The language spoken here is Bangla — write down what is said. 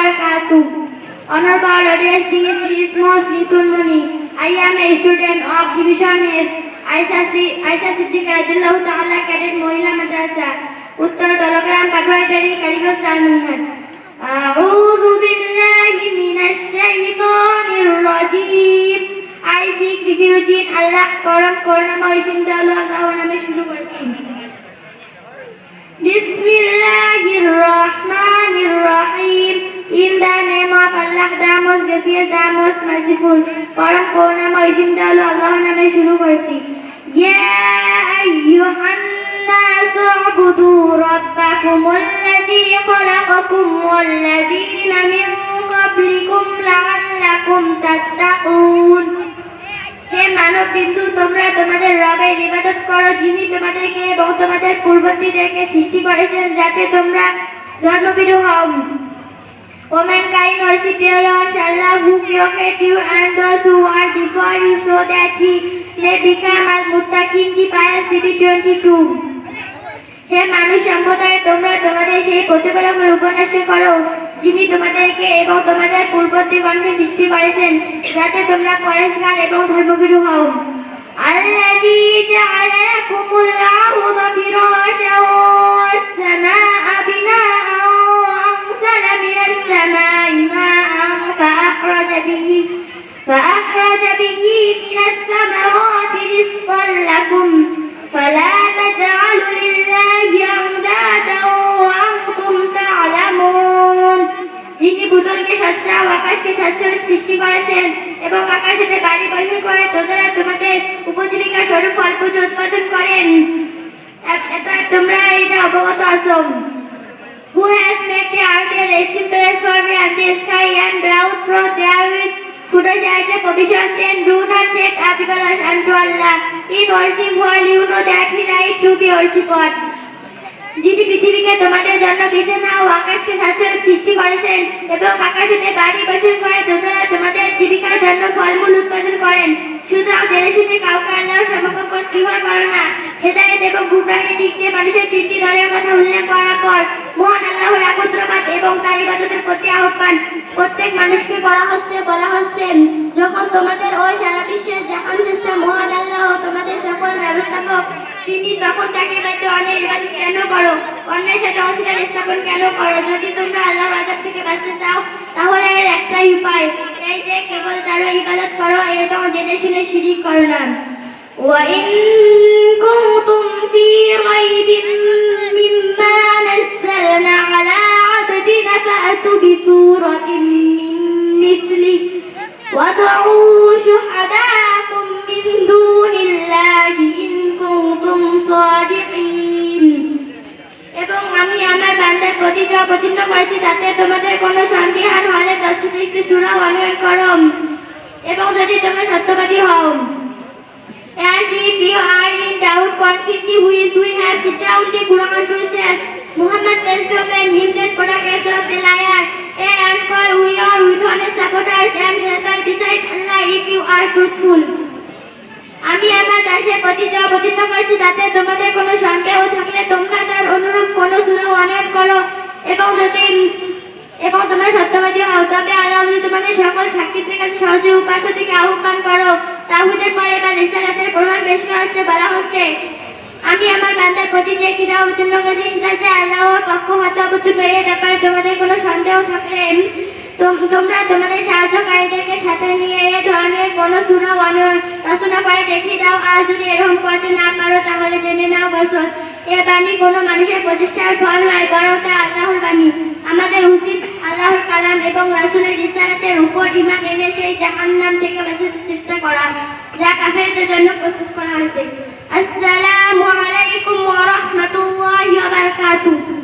barakatuh. Honorable audience, this is mostly Tulmuni. I am a student of Division F. আয়সা সিদ্দিকা আদিল্লাহ তাআলা ক্যাডেট মহিলা মাদ্রাসা উত্তর দলগ্রাম পাটুয়াটারি কালীগঞ্জ লালমোহন আউযু বিল্লাহি মিনাশ শাইতানির রাজীম I seek refuge in Allah পরম করুণাময় সিন্ধু আল্লাহ নামে কাসির দা মোস্ট মার্সিফুল পরম করুণাময় সিম দয়ালু আল্লাহ নামে শুরু করছি। ইয়া তোমরা তোমাদের রবের ইবাদত করো, যিনি তোমাদেরকে এবং তোমাদের পূর্ববর্তীদেরকে সৃষ্টি করেছেন যাতে তোমরা ধর্মবিরোহ Womankind also belongs Allah who created you and those who are before you so that he may become as Muttaqin the pious city 22. হে মানুষ সম্প্রদায় তোমরা তোমাদের সেই প্রতিফলকের উপন্যাসে করো যিনি তোমাদেরকে এবং তোমাদের পূর্ববর্তীগণকে সৃষ্টি করেছেন যাতে তোমরা পরেশগার এবং ধর্মগুরু হও আল্লাহ به فأخرج به من الثمرات رزقا لكم فلا تجعلوا لله أندادا وأنتم تعلمون যিনি ভূতলকে সচ্চা ও আকাশকে সচ্ছল সৃষ্টি করেছেন এবং আকাশেতে বাড়ি বসন করে তোমরা তোমাদের উপজীবিকা স্বরূপ ফল পুজো উৎপাদন করেন এ- এটা তোমরা এটা অবগত আছো Who has made the a resting place for me and the sky and brought forth therewith food as a provision, then do not up idols unto Allah in worship while you know that He right to be worshipped. যিনি পৃথিবীকে তোমাদের জন্য বেছে না ও আকাশকে সাহায্য সৃষ্টি করেছেন এবং আকাশেতে বাড়ি বসন করে তোমরা তোমাদের জীবিকার জন্য ফলমূল উৎপাদন করেন সুতরাং জেনে শুনে কাউকে আল্লাহ সমকক্ষ স্বীকার করো না হেদায়েত এবং গুমরাহের দিক দিয়ে মানুষের তিনটি দলের কথা উল্লেখ করার পর মহান আল্লাহর একত্রবাদ এবং তার ইবাদতের প্রতি আহ্বান। প্রত্যেক মানুষকে করা হচ্ছে, বলা হচ্ছে, যখন তোমাদের ওই সারা বিশ্বের জাহান শ্রেষ্ঠ মহান আল্লাহ তোমাদের সকল ব্যবস্থাপক তিনি তখন তাকে বাড়িতে অন্যের ইবাদত কেন করো? অন্যের সাথে অংশীদার স্থাপন কেন করো? যদি তোমরা আল্লাহর আজাব থেকে বাঁচতে চাও, তাহলে এর একটাই উপায়, এই যে কেবল তারা ইবাদত করো এবং জেনে শুনে শিরিক করো না। وإن كنتم في ريب مما نزلنا على عبدنا فأتوا بسورة من مثله وادعوا شهداءكم من دون الله إن كنتم صادقين এবং আমি আমার বান্দার প্রতি যা অবতীর্ণ করেছি তাতে তোমাদের কোনো সন্দেহান হলে দর্শিত একটি সুরা অনুমান করো এবং যদি তোমরা সত্যবাদী হও And if you are in doubt, confidently who is we have sit down the Quran to says Muhammad tells you and him that product of the liar A and call we are with honest supporters and helpers besides Allah if you are truthful. আমি আমার দাসের প্রতি যা অবতীর্ণ করেছি তাতে তোমাদের কোনো সন্দেহ থাকলে তোমরা তার অনুরূপ কোনো সুরা অনার করো এবং যদি এবং তোমরা সত্যবাদী হও তবে আল্লাহ তোমাদের সকল সাক্ষীদের কাছে সহজে উপাস্য থেকে আহ্বান করো তাহুদের পরে বা রিসালাতের প্রমাণ পেশ করা হচ্ছে, বলা হচ্ছে, আমি আমার বান্দার প্রতি যে কিনা অবতীর্ণ করেছি সেটা যে আল্লাহর পক্ষ হতে অবতীর্ণ। এর ব্যাপারে তোমাদের কোনো সন্দেহ থাকলে তোম- তোমরা তোমাদের সাহায্যকারীদেরকে সাথে নিয়ে এ ধরনের কোনো সুরা রচনা করে দেখিয়ে দাও। আর যদি এরকম করতে না পারো, তাহলে জেনে নাও বসত। এ বাণী কোনো মানুষের প্রচেষ্টার ফল নয়, বরং তা আল্লাহর বাণী। আমাদের উচিত আল্লাহর কালাম এবং রাসুলের ইসারাতের উপর ইমান এনে সেই জাহান নাম থেকে বাঁচার চেষ্টা করা যা কাফেরদের জন্য প্রস্তুত করা হয়েছে। আসসালামু আলাইকুম ওয়া রাহমাতুল্লাহি ওয়া বারাকাতুহু।